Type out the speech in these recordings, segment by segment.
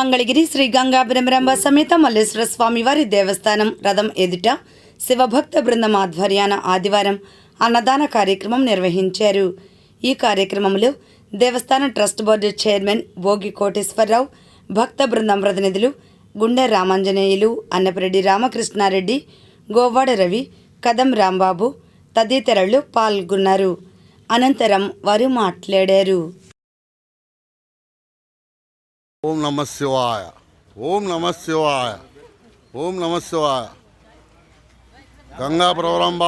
మంగళగిరి శ్రీ గంగా సమేత మల్లేశ్వర స్వామివారి దేవస్థానం రథం ఎదుట శివభక్త బృందం ఆధ్వర్యాన ఆదివారం అన్నదాన కార్యక్రమం నిర్వహించారు. ఈ కార్యక్రమంలో దేవస్థాన trust board chairman Bhogi Koteswararao భక్త బృందం ప్రతినిధులు గుండె రామాంజనేయులు అన్నపరెడ్డి రామకృష్ణారెడ్డి గోవాడ రవి కదం రాంబాబు తదితరులు పాల్గొన్నారు. అనంతరం వారు మాట్లాడారు. ఓం నమ శివాయ. ఓం నమ శివాయ. ఓం నమ శివాయ. గంగా ప్రవరంభ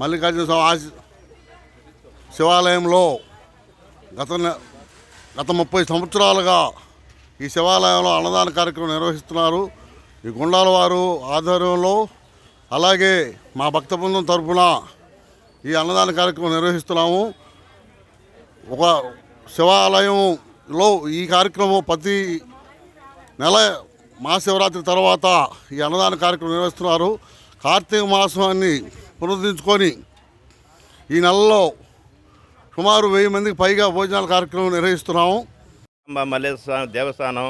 మల్లికార్జున స్వామి శివాలయంలో గత గత ముప్పై సంవత్సరాలుగా ఈ శివాలయంలో అన్నదాన కార్యక్రమం నిర్వహిస్తున్నారు. ఈ గుండాల వారు ఆధ్వర్యంలో అలాగే మా భక్త బృందం తరఫున ఈ అన్నదాన కార్యక్రమం నిర్వహిస్తున్నాము. ఒక శివాలయం లో ఈ కార్యక్రమం ప్రతి నెల మహాశివరాత్రి తర్వాత ఈ అన్నదాన కార్యక్రమం నిర్వహిస్తున్నారు. కార్తీక మాసాన్ని పునరుద్ధరించుకొని ఈ నెలలో సుమారు వెయ్యి మందికి పైగా భోజనాల కార్యక్రమం నిర్వహిస్తున్నాము. మల్లేశ్వర దేవస్థానం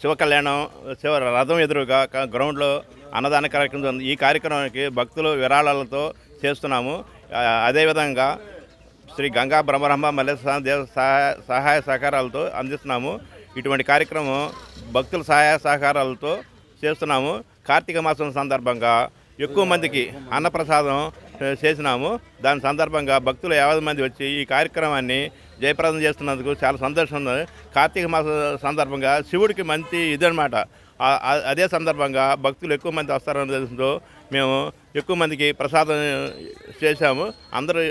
శివ కళ్యాణం శివ రథం ఎదురుగా గ్రౌండ్లో అన్నదాన కార్యక్రమం ఈ కార్యక్రమానికి భక్తులు విరాళాలతో చేస్తున్నాము. అదేవిధంగా శ్రీ గంగా బ్రహ్మరహ్మ మల్లేశ్వర దేవ సహాయ సహాయ సహకారాలతో అందిస్తున్నాము. ఇటువంటి కార్యక్రమం భక్తుల సహాయ సహకారాలతో చేస్తున్నాము. కార్తీక మాసం సందర్భంగా ఎక్కువ మందికి అన్నప్రసాదం చేసినాము. దాని సందర్భంగా భక్తులు యాభై మంది వచ్చి ఈ కార్యక్రమాన్ని జయప్రదం చేస్తున్నందుకు చాలా సంతోషం ఉంది కార్తీక మాస సందర్భంగా శివుడికి మంచి ఇదనమాట అదే సందర్భంగా భక్తులు ఎక్కువ మంది వస్తారని తెలుసుతో మేము ఎక్కువ మందికి ప్రసాదం చేశాము. అందరూ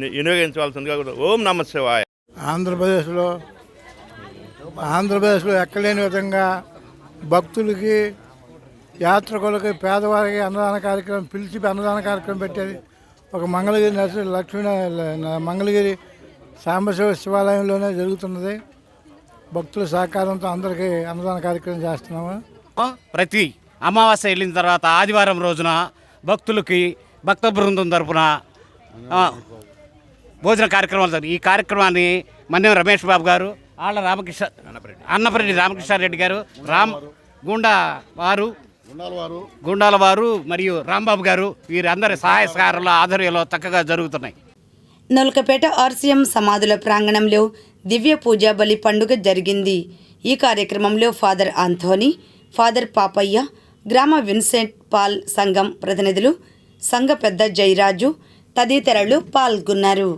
వినియోగించవలసిందిగా కూడా ఓం నమ శివాయ. ఆంధ్రప్రదేశ్లో ఆంధ్రప్రదేశ్లో ఎక్కలేని విధంగా భక్తులకి యాత్రికులకి పేదవారికి అన్నదాన కార్యక్రమం పిలిచి అన్నదాన కార్యక్రమం పెట్టేది ఒక మంగళగిరి నరసి లక్ష్మీ మంగళగిరి సాంబశివ శివాలయంలోనే జరుగుతున్నది. భక్తుల సహకారంతో అందరికీ అన్నదాన కార్యక్రమం చేస్తున్నాము. ప్రతి అమావాస్య వెళ్ళిన తర్వాత ఆదివారం రోజున భక్తులకి భక్త బృందం తరపున భోజన కార్యక్రమాలు జరుగుతాయి. ఈ కార్యక్రమాన్ని మన్యం రమేష్ బాబు గారు ఆళ్ళ రామకృష్ణ అన్నపరెడ్డి రామకృష్ణారెడ్డి గారు రామ్ గుండా వారు గుండాల వారు గుండాల వారు మరియు రాంబాబు గారు వీరందరి సహాయ సహకారాల ఆధ్వర్యంలో చక్కగా జరుగుతున్నాయి. నొలకపేట ఆర్సీఎం సమాధుల ప్రాంగణంలో దివ్య పూజా బలి పండుగ జరిగింది. ఈ కార్యక్రమంలో ఫాదర్ ఆంథోనీ ఫాదర్ పాపయ్య గ్రామ విన్సెంట్ పాల్ సంఘం ప్రతినిధులు సంఘ పెద్ద జయరాజు తదితరులు పాల్గొన్నారు.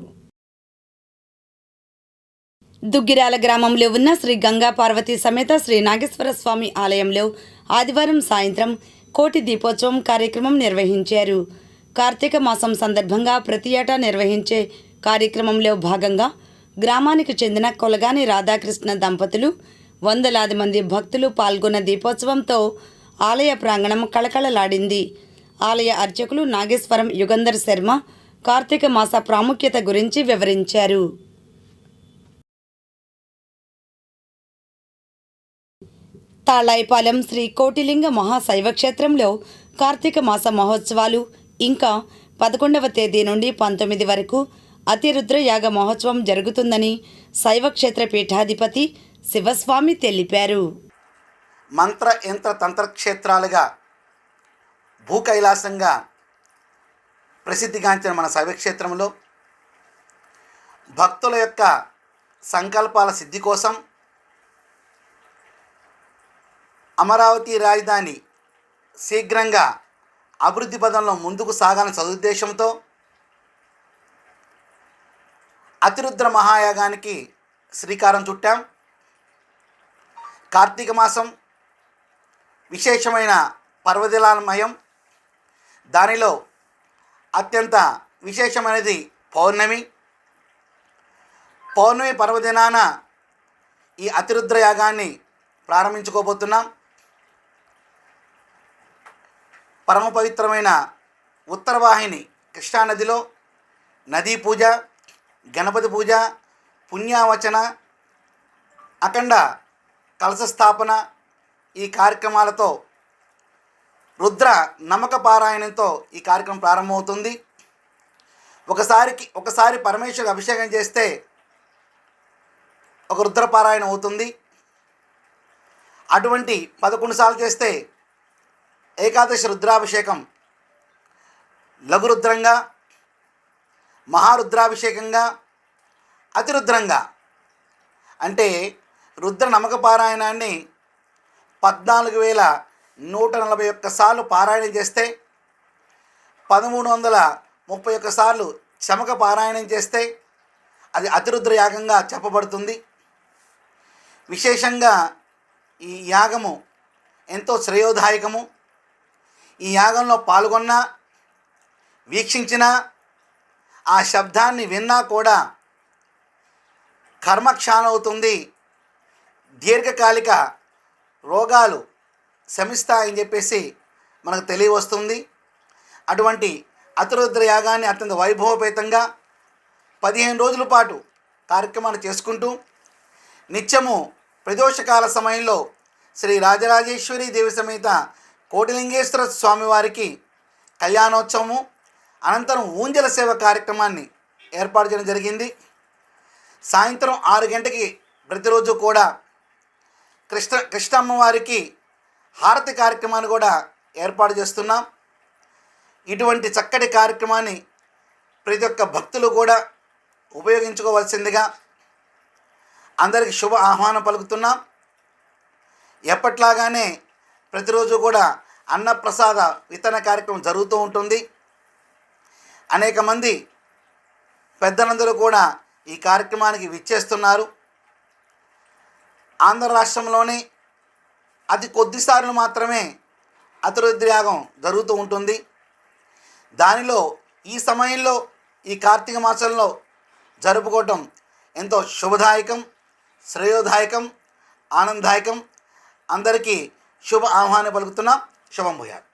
దుగ్గిరాల గ్రామంలో ఉన్న శ్రీ గంగా పార్వతీ సమేత శ్రీ నాగేశ్వర స్వామి ఆలయంలో ఆదివారం సాయంత్రం కోటి దీపోత్సవం కార్యక్రమం నిర్వహించారు. కార్తీక మాసం సందర్భంగా ప్రతి ఏటా నిర్వహించే కార్యక్రమంలో భాగంగా గ్రామానికి చెందిన కొలగాని రాధాకృష్ణ దంపతులు వందలాది మంది భక్తులు పాల్గొన్న దీపోత్సవంతో ఆలయ ప్రాంగణం కళకళలాడింది. ఆలయ అర్చకులు నాగేశ్వరం యుగంధర్ శర్మ కార్తీక మాస ప్రాముఖ్యత గురించి వివరించారు. తాళాయిపాలెం శ్రీ కోటిలింగ మహాశైవక్షేత్రంలో కార్తీక మాస మహోత్సవాలు ఇంకా పదకొండవ తేదీ నుండి పంతొమ్మిది వరకు అతిరుద్రయాగ మహోత్సవం జరుగుతుందని శైవక్షేత్ర పీఠాధిపతి శివస్వామి తెలిపారు. మంత్ర యంత్ర తంత్రక్షేత్రాలుగా భూ కైలాసంగా ప్రసిద్ధిగాంచిన మన శైవక్షేత్రంలో భక్తుల యొక్క సంకల్పాల సిద్ధి కోసం అమరావతి రాజధాని శీఘ్రంగా అభివృద్ధి పదంలో ముందుకు సాగాలని సదుద్దేశంతో అతిరుద్ర మహాయాగానికి శ్రీకారం చుట్టాం. కార్తీక మాసం విశేషమైన పర్వదిలాన్మయం దానిలో అత్యంత విశేషమైనది పౌర్ణమి. పౌర్ణమి పర్వదినాన ఈ అతిరుద్ర యాగాన్ని ప్రారంభించుకోబోతున్నాం. పరమ పవిత్రమైన ఉత్తరవాహిని కృష్ణానదిలో నదీ పూజ గణపతి పూజ పుణ్యావచన అఖండ కలశ స్థాపన ఈ కార్యక్రమాలతో రుద్ర నమ్మక పారాయణంతో ఈ కార్యక్రమం ప్రారంభమవుతుంది. ఒకసారికి ఒకసారి పరమేశ్వరుడు అభిషేకం చేస్తే ఒక రుద్రపారాయణ అవుతుంది. అటువంటి పదకొండు సార్లు చేస్తే ఏకాదశి రుద్రాభిషేకం లఘురుద్రంగా మహారుద్రాభిషేకంగా అతిరుద్రంగా. అంటే రుద్ర నమక పారాయణాన్ని పద్నాలుగు వేల నూట నలభై ఒక్క సార్లు పారాయణం చేస్తే పదమూడు వందల ముప్పై ఒక్క సార్లు చమక పారాయణం చేస్తే అది అతిరుద్ర యాగంగా చెప్పబడుతుంది. విశేషంగా ఈ యాగము ఎంతో శ్రేయోదాయకము. ఈ యాగంలో పాల్గొన్న వీక్షించిన ఆ శబ్దాన్ని విన్నా కూడా కర్మక్షానవుతుంది దీర్ఘకాలిక రోగాలు శమిస్తాయని చెప్పేసి మనకు తెలియవస్తుంది. అటువంటి అతిరుద్ర యాగాన్ని అత్యంత వైభవపేతంగా పదిహేను రోజుల పాటు కార్యక్రమాలు చేసుకుంటూ నిత్యము ప్రదోషకాల సమయంలో శ్రీ రాజరాజేశ్వరి దేవి సమేత కోటిలింగేశ్వర స్వామివారికి కళ్యాణోత్సవము అనంతరం ఊంజల సేవ కార్యక్రమాన్ని ఏర్పాటు చేయడం జరిగింది. సాయంత్రం ఆరు గంటకి ప్రతిరోజు కూడా కృష్ణ కృష్ణమ్మవారికి హారతి కార్యక్రమాన్ని కూడా ఏర్పాటు చేస్తున్నాం. ఇటువంటి చక్కటి కార్యక్రమాన్ని ప్రతి ఒక్క భక్తులు కూడా ఉపయోగించుకోవాల్సిందిగా అందరికి శుభ ఆహ్వానం పలుకుతున్నాం. ఎప్పట్లాగానే ప్రతిరోజు కూడా అన్నప్రసాద వితరణ కార్యక్రమం జరుగుతూ ఉంటుంది. అనేక మంది పెద్దలందరూ కూడా ఈ కార్యక్రమానికి విచ్చేస్తున్నారు. ఆంధ్ర రాష్ట్రంలోనే అతి కొద్దిసార్లు మాత్రమే అతిరుద్రయాగం జరుగుతూ ఉంటుంది. దానిలో ఈ సమయంలో ఈ కార్తీక మాసంలో జరుపుకోవటం ఎంతో శుభదాయకం శ్రేయోదాయకం ఆనందదాయకం. అందరికీ శుభ ఆహ్వానం పలుకుతున్నా శుభం భూయాలు